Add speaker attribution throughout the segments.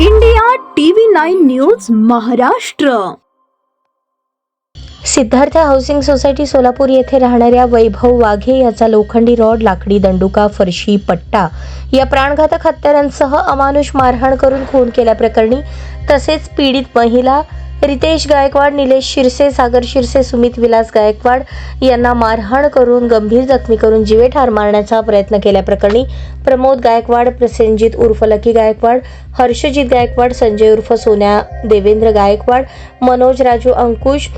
Speaker 1: India TV nine news Maharashtra
Speaker 2: Siddharth housing society Solapur येथे राहणाऱ्या वैभव वाघे याचा लोखंडी रॉड लाकडी दंडुका फरशी पट्टा या प्राणघातक हत्यारांसह अमानुष मारहाण करून खून केल्याप्रकरणी तसेच पीडित महिला रितेश गायकवाड निलेश शिरसे सागर शिरसे सुमित विलास गायकवाड यांना मारहाण करून गंभीर जखमी करून जीवे ठार मारण्याचा प्रयत्न केल्याप्रकरणी प्रमोद गायकवाड प्रसेनजित उर्फ लकी गायकवाड हर्षजित गायकवाड संजय उर्फ सोन्या देवेंद्र गायकवाड मनोज राजू अंकुश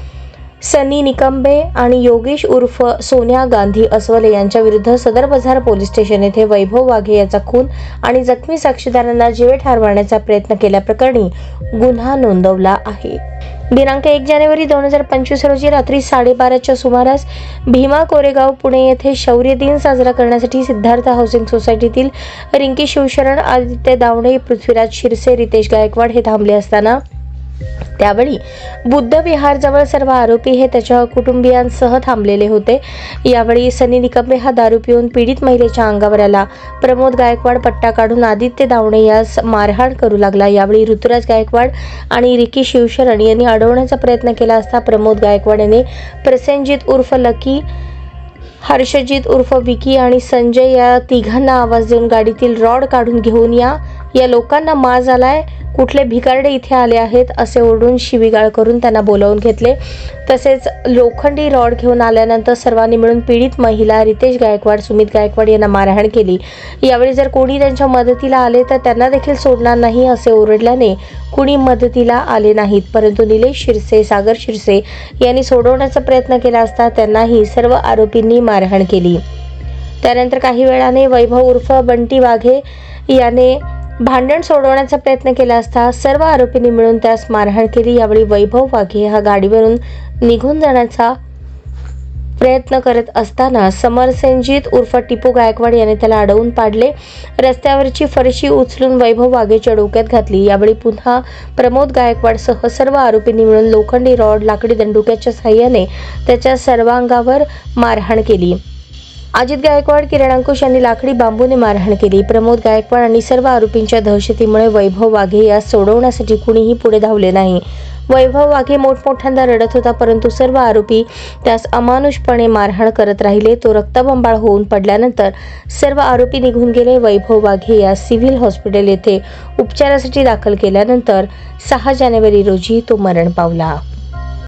Speaker 2: सनी निकंबे आणि योगेश उर्फ सोनिया गांधी अस्वले यांच्या विरुद्ध सदर बाजार पोलीस स्टेशन येथे वैभव वाघे याचा खून आणि जखमी साक्षीदारांना जीवे ठार मारण्याचा प्रयत्न केल्याप्रकरणी गुन्हा नोंदवला आहे. दिनांक एक जानेवारी दोन हजार पंचवीस रोजी रात्री साडेबाराच्या सुमारास भीमा कोरेगाव पुणे येथे शौर्य दिन साजरा करण्यासाठी सिद्धार्थ हाऊसिंग सोसायटीतील रिंकी शिवशरण आदित्य दावणे पृथ्वीराज शिरसे रितेश गायकवाड हे थांबले असताना त्यावेळी बुद्ध विहारजवळ सर्व आरोपी हे त्याच्या कुटुंबियांसह थांबलेले होते. यावेळी सनी निकंबे हा दारू पिऊन पीडित महिलेच्या अंगावर आला. प्रमोद गायकवाड पट्टा काढून आदित्य दावणे यास मारहाण करू लागला. यावेळी ऋतुराज गायकवाड आणि रिकी शिवशरण यांनी अडवण्याचा प्रयत्न केला असता प्रमोद गायकवाड यांनी प्रसेनजित उर्फ लकी हर्षजित उर्फ विकी आणि संजय या तिघांना आवाज देऊन गाडीतील रॉड काढून घेऊन या या लोकांना माज आलाय कुठले भिकारडे इथे आले आहेत असे ओरडून शिवीगाळ करून त्यांना बोलावून घेतले. तसेच लोखंडी रॉड घेऊन आल्यानंतर सर्वांनी मिळून पीडित महिला रितेश गायकवाड सुमित गायकवाड यांना मारहाण केली. यावेळी जर कोणी त्यांच्या मदतीला आले तर त्यांना देखील सोडणार नाही असे ओरडल्याने कुणी मदतीला आले नाहीत. परंतु निलेश शिरसे सागर शिरसे यांनी सोडवण्याचा प्रयत्न केला असता त्यांनाही सर्व आरोपींनी मारहाण केली. त्यानंतर काही वेळाने वैभव उर्फ बंटी वाघे याने भांडण सोडवण्याचा प्रयत्न केला असता सर्व आरोपींनी मिळून त्यास मारहाण केली. यावेळी वैभव वाघे हा गाडीवरून निघून जाण्याचा प्रयत्न करत असताना समरसेनजीत उर्फ टिपू गायकवाड याने त्याला अडवून पाडले. रस्त्यावरची फरशी उचलून वैभव वाघेच्या डोक्यात घातली. यावेळी पुन्हा प्रमोद गायकवाडसह सर्व आरोपींनी मिळून लोखंडी रॉड लाकडी दंडुक्याच्या साह्याने त्याच्या सर्वांगावर मारहाण केली. अजित गायकवाड किरण अंकुश यांनी लाकडी बांबूने मारहाण केली. प्रमोद गायकवाड आणि सर्व आरोपींच्या दहशतीमुळे वैभव वाघे यास सोडवण्यासाठी कुणीही पुढे धावले नाही. वैभव वाघे मोठमोठ्यांदा रडत होता परंतु सर्व आरोपी त्यास अमानुषपणे मारहाण करत राहिले. तो रक्तबंबाळ होऊन पडल्यानंतर सर्व आरोपी निघून गेले. वैभव वाघे या सिव्हिल हॉस्पिटल येथे उपचारासाठी दाखल केल्यानंतर सहा जानेवारी रोजी तो मरण पावला.